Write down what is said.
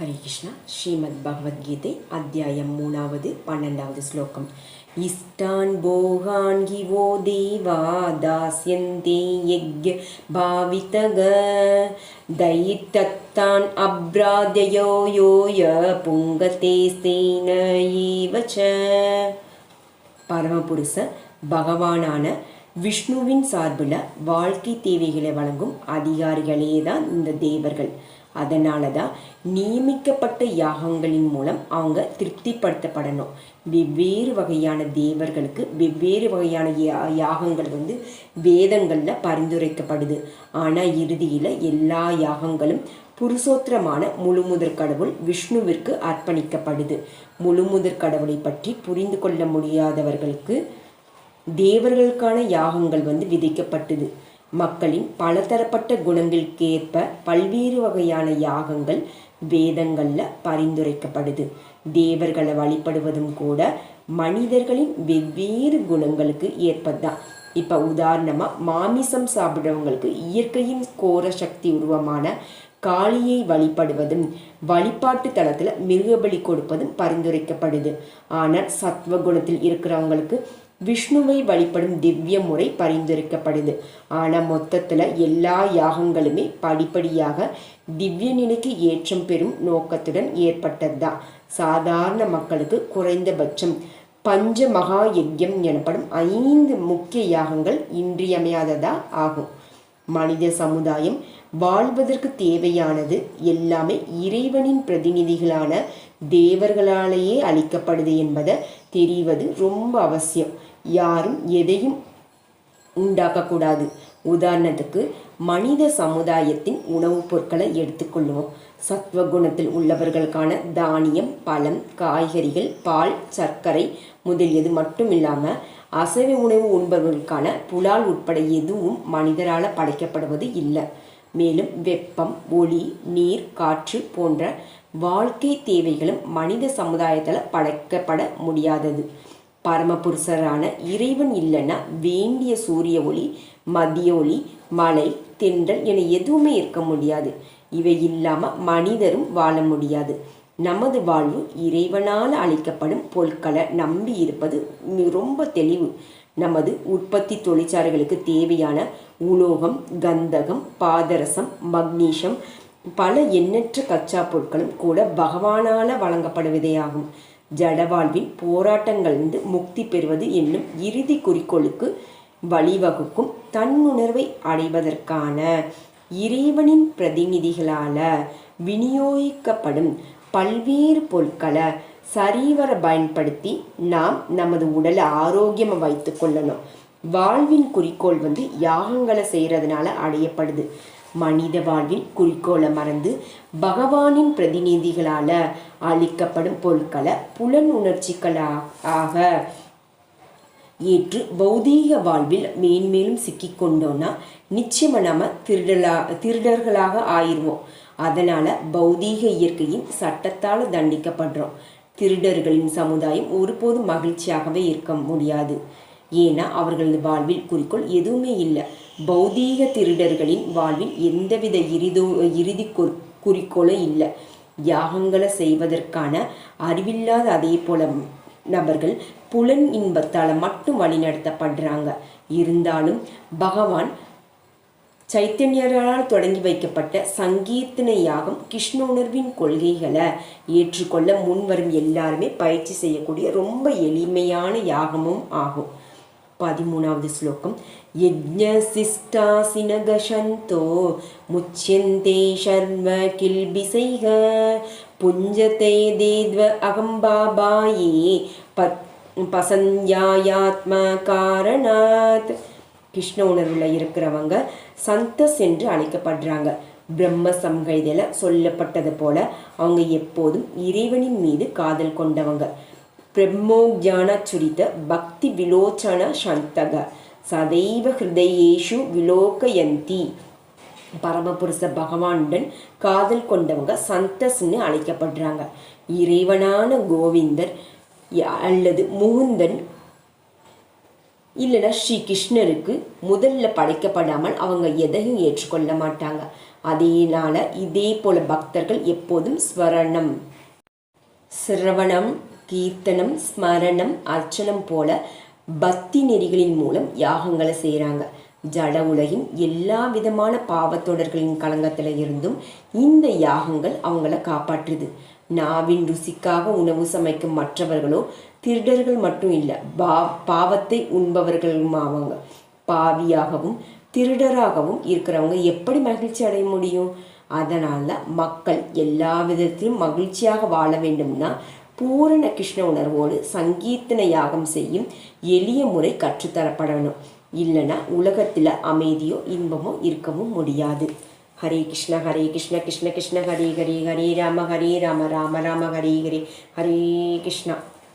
ஹரே கிருஷ்ணா. ஸ்ரீமத் பகவத்கீதை அத்தியாயம் மூணாவது பன்னெண்டாவது ஸ்லோகம். இஷ்டான் போகான் கிவோ தேவா தாஸ்யந்தே யஜ்ய பாவிதக. தைத்தத்தான் அப்ராதயோ யோய புங்கதே ஸ்தேன ஈவச்ச. பரமபுருஷ பகவானான விஷ்ணுவின் சார்பில் வாழ்க்கை தேவைகளை வழங்கும் அதிகாரிகளே தான் இந்த தேவர்கள். அதனால தான் நியமிக்கப்பட்ட யாகங்களின் மூலம் அவங்க திருப்திப்படுத்தப்படணும். வெவ்வேறு வகையான தேவர்களுக்கு வெவ்வேறு வகையான யா யாகங்கள் வந்து வேதங்களில் பரிந்துரைக்கப்படுது. ஆனால் இறுதியில் எல்லா யாகங்களும் புருஷோத்திரமான முழுமுதற் கடவுள் விஷ்ணுவிற்கு அர்ப்பணிக்கப்படுது. முழுமுதற் கடவுளை பற்றி புரிந்து கொள்ள முடியாதவர்களுக்கு தேவர்களுக்கான யாகங்கள் வந்து விதிக்கப்பட்டது. மக்களின் பலதரப்பட்ட குணங்களுக்கேற்ப பல்வேறு வகையான யாகங்கள் வேதங்களில் பரிந்துரைக்கப்படுது. தேவர்களை வழிபடுவதும் கூட மனிதர்களின் வெவ்வேறு குணங்களுக்கு ஏற்பதுதான். இப்போ உதாரணமாக மாமிசம் சாப்பிட்றவங்களுக்கு இயற்கையின் கோர சக்தி உருவமான காளியை வழிபடுவதும் வழிபாட்டு தளத்தில் மிருகபலி கொடுப்பதும் பரிந்துரைக்கப்படுது. ஆனால் சத்வகுணத்தில் இருக்கிறவங்களுக்கு விஷ்ணுவை வழிபடும் திவ்ய முறை பரிந்துரைக்கப்படுது. ஆனால் மொத்தத்தில் எல்லா யாகங்களுமே படிப்படியாக திவ்ய நிலைக்கு ஏற்றம் பெறும் நோக்கத்துடன் ஏற்பட்டது தான் சாதாரண மக்களுக்கு குறைந்தபட்சம் பஞ்ச மகா யஜ்யம் எனப்படும் ஐந்து முக்கிய யாகங்கள் இன்றியமையாததா ஆகும். மனித சமுதாயம் வாழ்வதற்கு தேவையானது எல்லாமே இறைவனின் பிரதிநிதிகளான தேவர்களாலேயே அளிக்கப்படுது என்பதை தெரிவது ரொம்ப அவசியம். யாரும் எதையும் உண்டாக்கக்கூடாது. உதாரணத்துக்கு மனித சமுதாயத்தின் உணவுப் பொருட்களை எடுத்துக்கொள்வோம் சத்வகுணத்தில் உள்ளவர்களுக்கான தானியம் பழம் காய்கறிகள் பால் சர்க்கரை முதலியது மட்டும் இல்லாமல் அசைவ உணவு உண்பவர்களுக்கான புலால் உட்பட எதுவும் மனிதரால் படைக்கப்படுவது இல்லை. மேலும் வெப்பம் ஒளி நீர் காற்று போன்ற வாழ்க்கை தேவைகளும் மனித சமுதாயத்தில் படைக்கப்பட முடியாதது. பரமபுருஷரான இறைவன் இல்லைன்னா வேண்டிய சூரிய ஒளி மதிய ஒளி மலை தென்றல் என எதுவுமே இருக்க முடியாது. இவை இல்லாமல் மனிதரும் வாழ முடியாது. நமது வாழ்வு இறைவனால் அளிக்கப்படும் பொருட்களை நம்பி இருப்பது ரொம்ப தெளிவு. நமது உற்பத்தி தொழிற்சாலைகளுக்கு தேவையான உலோகம் கந்தகம் பாதரசம் மக்னீஷம் பல எண்ணற்ற கச்சா பொருட்களும் கூட பகவானால வழங்கப்படுவதே ஆகும் ஜடவாழ்வின் போராட்டங்களிலிருந்து முக்தி பெறுவது என்னும் இறுதி குறிக்கோளுக்கு வழிவகுக்கும் தன்னுணர்வை அடைவதற்கான இறைவனின் பிரதிநிதிகளால் விநியோகிக்கப்படும் பல்வேறு பொருட்களை சரிவர பயன்படுத்தி நாம் நமது உடலை ஆரோக்கியமாக வைத்து கொள்ளணும். வாழ்வின் குறிக்கோள் வந்து யாகங்களை செய்கிறதுனால அடையப்படுது. மனித வாழ்வின் குறிக்கோளை மறந்து பகவானின் பிரதிநிதிகளால் அளிக்கப்படும் பொருட்களை புலன் உணர்ச்சிகளாக ஏற்று பௌதீக வாழ்வில் மேன்மேலும் சிக்கிக்கொண்டோன்னா நிச்சயமாக நம்ம திருடலா திருடர்களாக ஆயிடுவோம் அதனால் பௌதீக இயற்கையின் சட்டத்தால் தண்டிக்கப்படுறோம். திருடர்களின் சமுதாயம் ஒருபோதும் மகிழ்ச்சியாகவே இருக்க முடியாது. ஏன்னா அவர்களது வாழ்வில் குறிக்கோள் எதுவுமே இல்லை. பௌதீக திருடர்களின் வாழ்வில் எந்தவித இறுதோ இறுதி குறிக்கோளும் இல்லை. யாகங்களை செய்வதற்கான அறிவில்லாத அதே போல நபர்கள் புலன் இன்பத்தால் மட்டும் வழிநடத்தப்படுறாங்க. இருந்தாலும் பகவான் சைத்தன்யரால் தொடங்கி வைக்கப்பட்ட சங்கீர்த்தன யாகம் கிருஷ்ண உணர்வின் கொள்கைகளை ஏற்றுக்கொள்ள முன்வரும் எல்லாருமே பயிற்சி செய்யக்கூடிய ரொம்ப எளிமையான யாகமும் ஆகும். பதிமூணாவது ஸ்லோகம். யஜ்ஞசிஷ்டாசினகசந்தோ முச்சியந்தே ஷர்ம கில்பிசைக புஞ்சத்தை தேத்வ அகம்பாபாயே பத் பசஞ்சாயாத்ம காரணாத் கிருஷ்ண உணர்வில் இருக்கிறவங்க சந்தஸ் என்று அழைக்கப்படுறாங்க. பிரம்ம சம்ஹைதில் சொல்லப்பட்டது போல அவங்க எப்போதும் இறைவனின் மீது காதல் கொண்டவங்க. பிரம்மோஜான சுரித பக்தி விலோச்சன சந்தக சதைவ ஹிருதயேஷு விலோகயந்தி. பரமபுருஷ பகவானுடன் காதல் கொண்டவங்க சந்தஸ்ன்னு அழைக்கப்படுறாங்க. இறைவனான கோவிந்தர் அல்லது முகுந்தன் இல்லைன்னா ஸ்ரீ கிருஷ்ணருக்கு முதல்ல படைக்கப்படாமல் அவங்க எதையும் ஏற்றுக்கொள்ள மாட்டாங்க. அதேனால இதே போல பக்தர்கள் எப்போதும் ஸ்வரணம். சிரவணம். கீர்த்தனம் ஸ்மரணம் அர்ச்சனம் போல பக்தி நெறிகளின் மூலம் யாகங்களை செய்கிறாங்க ஜட உலகின் எல்லா விதமான பாவத்தொடர்களின் களங்கத்தில் இருந்தும் இந்த யாகங்கள் அவங்கள காப்பாற்றுது. நாவின் ருசிக்காக உணவு சமைக்கும் மற்றவர்களோ திருடர்கள் மட்டும் இல்லை பா பாவத்தை உண்பவர்களும் ஆவாங்க. பாவியாகவும் திருடராகவும் இருக்கிறவங்க எப்படி மகிழ்ச்சி அடைய முடியும்? அதனால் மக்கள் எல்லா விதத்திலும் மகிழ்ச்சியாக வாழ வேண்டும்னா பூரண கிருஷ்ண உணர்வோடு சங்கீர்த்தன யாகம் செய்யும் எளிய முறை கற்றுத்தரப்படணும். இல்லைன்னா உலகத்தில் அமைதியோ இன்பமோ இருக்கவும் முடியாது. ஹரே கிருஷ்ண ஹரே கிருஷ்ண கிருஷ்ண கிருஷ்ண ஹரே ஹரே ஹரே ராம ஹரே ராம ராம ராம ஹரே ஹரே. ஹரே கிருஷ்ணா.